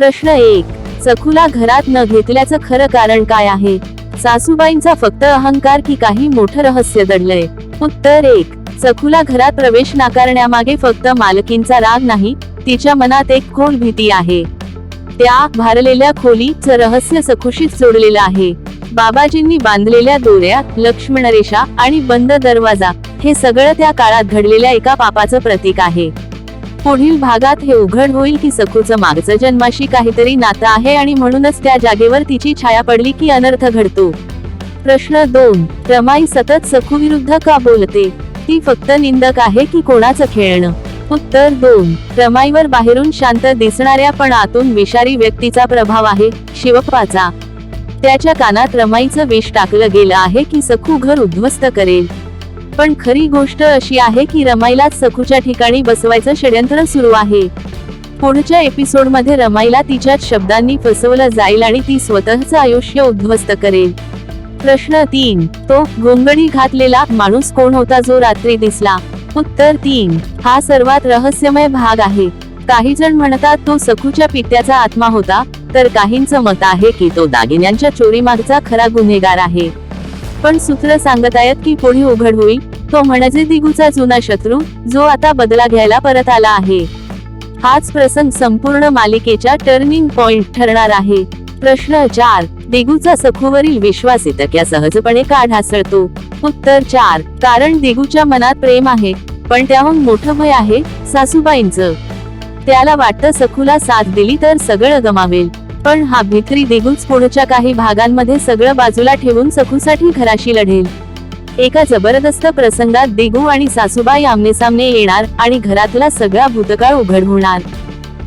प्रश्न एक. सखूला घरात न घेतल्याचं खरं कारण काय आहे? सासूबाईंचा फक्त अहंकार की काही मोठं रहस्य दडलंय. उत्तर एक. सखूला घरात प्रवेश नाकारण्यामागे फक्त मालकींचा राग नाही तिच्या मनात एक खोल भीती आहे. त्या भारलेल्या खोलीचं रहस्य सखुशीच जोडलेलं आहे. बाबाजींनी बांधलेल्या दोऱ्या लक्ष्मण रेषा आणि बंद दरवाजा हे सगळं त्या काळात घडलेल्या एका पापाचं प्रतीक आहे. पुढील भागात हे उघड होईल की सखूचं मागचं जन्माशी काहीतरी नातं आहे आणि म्हणूनच त्या जागेवर तिची छाया पडली की अनर्थ घडतो. प्रश्न दोन रमाई सतत सखू विरुद्ध का बोलते? ती फक्त निंदक आहे की कोणाचं खेळणं? उत्तर दोन रमाईवर बाहेरून शांत दिसणाऱ्या पण आतून विषारी व्यक्तीचा प्रभाव आहे शिवप्पाचा. त्याच्या कानात रमाईचं विष टाकलं गेलं आहे की सखू घर उद्ध्वस्त करेल. पण खरी गोष्ट अशी आहे की रमाईला सखूच्या ठिकाणी बसवायचं षड्यंत्र सुरू आहे. पुढच्या एपिसोडमध्ये रमाईला तिच्याच शब्दांनी फसवलं जाईल आणि ती स्वतःचं आयुष्य उद्ध्वस्त करेल. प्रश्न तीन तो गोंगडी घातलेला माणूस कोण होता जो रात्री दिसला? उत्तर तीन हा सर्वात रहस्यमय भाग आहे. काही जण म्हणतात तो सखूच्या पित्याचा आत्मा होता तर काहींचं मत आहे की तो दागिन्यांच्या चोरीमागचा खरा गुन्हेगार आहे. पण सूत्र सांगत आहेत की पुढे उघड होईल तो म्हणजे दिगूचा जुना शत्रू जो आता बदला घ्यायला परत आला आहे. हाच प्रसंग संपूर्ण मालिकेच्या टर्निंग पॉइंट ठरणार आहे. प्रश्न चार दिगूचा सखूवरील विश्वास इतक्या सहजपणे का ढासळतो उत्तर चार कारण दिगूच्या मनात प्रेम आहे पण त्याहून मोठं भय आहे सासूबाईंचं. त्याला वाटतं सखूला साथ दिली तर सगळं गमावेल. पण हा भित्री दिगूच पुढच्या काही भागांमध्ये सगळं बाजूला ठेवून सखूसाठी घराशी लढेल. एका जबरदस्त प्रसंगात दिगू आणि सासूबाई आमनेसामने येणार आणि घरातला सगळा भूतकाळ उघड होणार.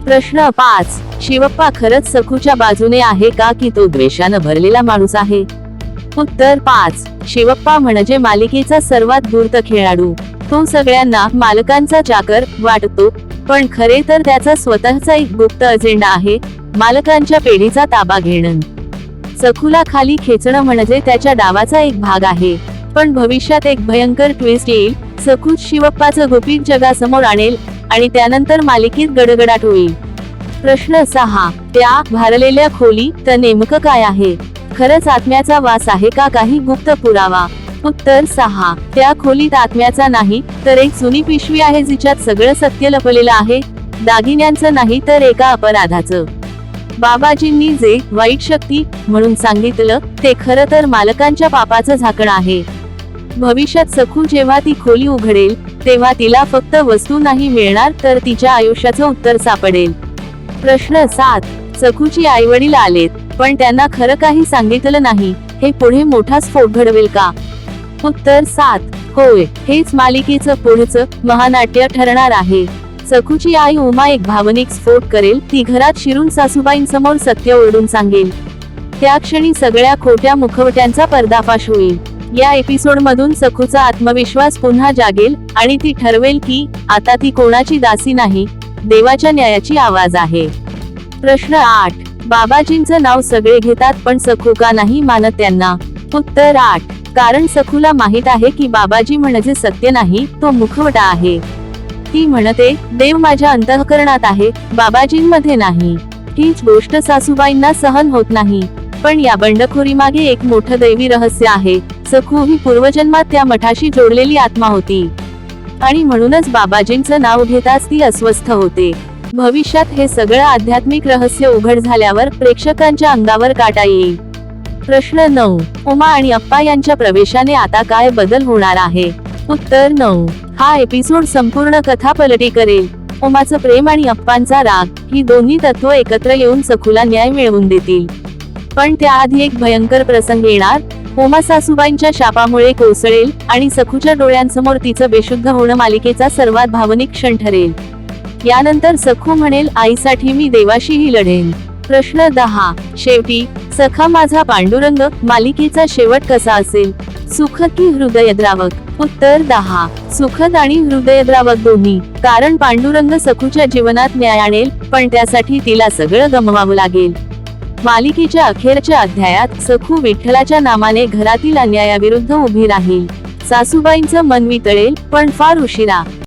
प्रश्न पाच शिवप्पा खरंच सखूच्या बाजूने आहे का की तो द्वेषानं भरलेला माणूस आहे? उत्तर पाच शिवप्पा म्हणजे मालिकेचा सर्वात धूर्त खेळाडू. तो सगळ्यांना मालकांचा चाकर वाटतो पण खरे तर त्याचा स्वतःचा एक गुप्त अजेंडा आहे मालकांच्या पेढीचा ताबा घेणं. सखूला खाली खेचणं म्हणजे त्याच्या डावाचा एक भाग आहे. पण भविष्यात एक भयंकर ट्विस्ट येईल. सखूच शिवप्पाचं गुपित जगासमोर आणेल आणि त्यानंतर मालिकेत गडगडाट होईल. प्रश्न सहा त्या भारलेल्या खोली तर नेमकं काय आहे? खरंच आत्म्याचा वास आहे का? काही गुप्त पुरावा. उत्तर सहा त्या खोलीत आत्म्याचा नाही तर एक जुनी पिशवी आहे जिच्यात सगळं सत्य लपलेलं आहे. दागिन्यांचं नाही तर एका अपराधाचं. बाबाजींनी जे वाईट शक्ती म्हणून सांगितलं ते खरं तर मालकांच्या पापाचं झाकण आहे. भविष्यात सखू जेव्हा ती खोली उघडेल तेव्हा तिला फक्त वस्तू नाही मिळणार तर तिच्या आयुष्याचं उत्तर सापडेल. प्रश्न सात सखूची आई वडील आलेत पण त्यांना खरं काही सांगितलं नाही हे पुढे मोठा स्फोट घडवेल का? उत्तर सात होय हेच मालिकेचं पुढचं महानाट्य ठरणार आहे. सखूची आई उमा एक भावनिक स्फोट करेल ती घरात शिरून सासूबाईंसमोर सत्य ओरडून सांगेल. त्या क्षणी सगळ्या खोट्या मुखवट्यांचा पर्दाफाश होईल. या एपिसोडमधून सखूचा आत्मविश्वास पुन्हा जागेल आणि ती ठरवेल की आता ती कोणाची दासी नाही देवाच्या न्यायाची आवाज आहे. प्रश्न आठ. बाबाजींचं नाव सगळे घेतात पण सखू का नाही मानत त्यांना? उत्तर आठ. कारण सखूला माहीत आहे की बाबाजी म्हणजे सत्य नाही तो मुखवटा आहे. ती म्हणते देव माझ्या अंतःकरणात आहे बाबाजींमध्ये नाही. हीच गोष्ट सासूबाईंना सहन होत नाही. पण या बंडखोरी मागे एक मोठं दैवी रहस्य आहे. सखू ही पूर्वजन्मात त्या मठाशी जोडलेली आत्मा होती. आणि म्हणूनच बाबाजींचं नाव घेताच ती अस्वस्थ होते. भविष्यात हे सगळं आध्यात्मिक रहस्य उघड झाल्यावर प्रेक्षकांच्या अंगावर काटा येईल. प्रश्न नऊ. उमा आणि अप्पा यांच्या प्रवेशाने आता काय बदल होणार आहे? उत्तर नऊ. हा एपिसोड संपूर्ण कथा पलटी करेल. उमाचं प्रेम आणि अप्पांचा राग ही दोन्ही तत्व एकत्र येऊन सखूला न्याय मिळवून देतील. पण त्याआधी एक भयंकर प्रसंग येणार. उमा सासूबाईंच्या शापामुळे कोसळेल आणि सखूच्या डोळ्यांसमोर तिचं बेशुद्ध होणं मालिकेचा सर्वात भावनिक क्षण ठरेल. यानंतर सखू म्हणेल आईसाठी मी देवाशीही लढेन. प्रश्न दहा. शेवटी सखा माझा पांडुरंग मालिकेचा शेवट कसा असेल? सुखद की हृदयद्रावक? उत्तर दहा. सुखद आणि हृदयद्रावक दोन्ही. कारण पांडुरंग सखूच्या जीवनात न्याय आणेल पण त्यासाठी तिला सगळं गमवावं लागेल. मालिकेच्या अखेरच्या अध्यायात सखू विठ्ठलाच्या नामाने घरातील अन्यायाविरुद्ध उभी राहील. सासूबाईंचं मन वितळेल पण फार उशिरा.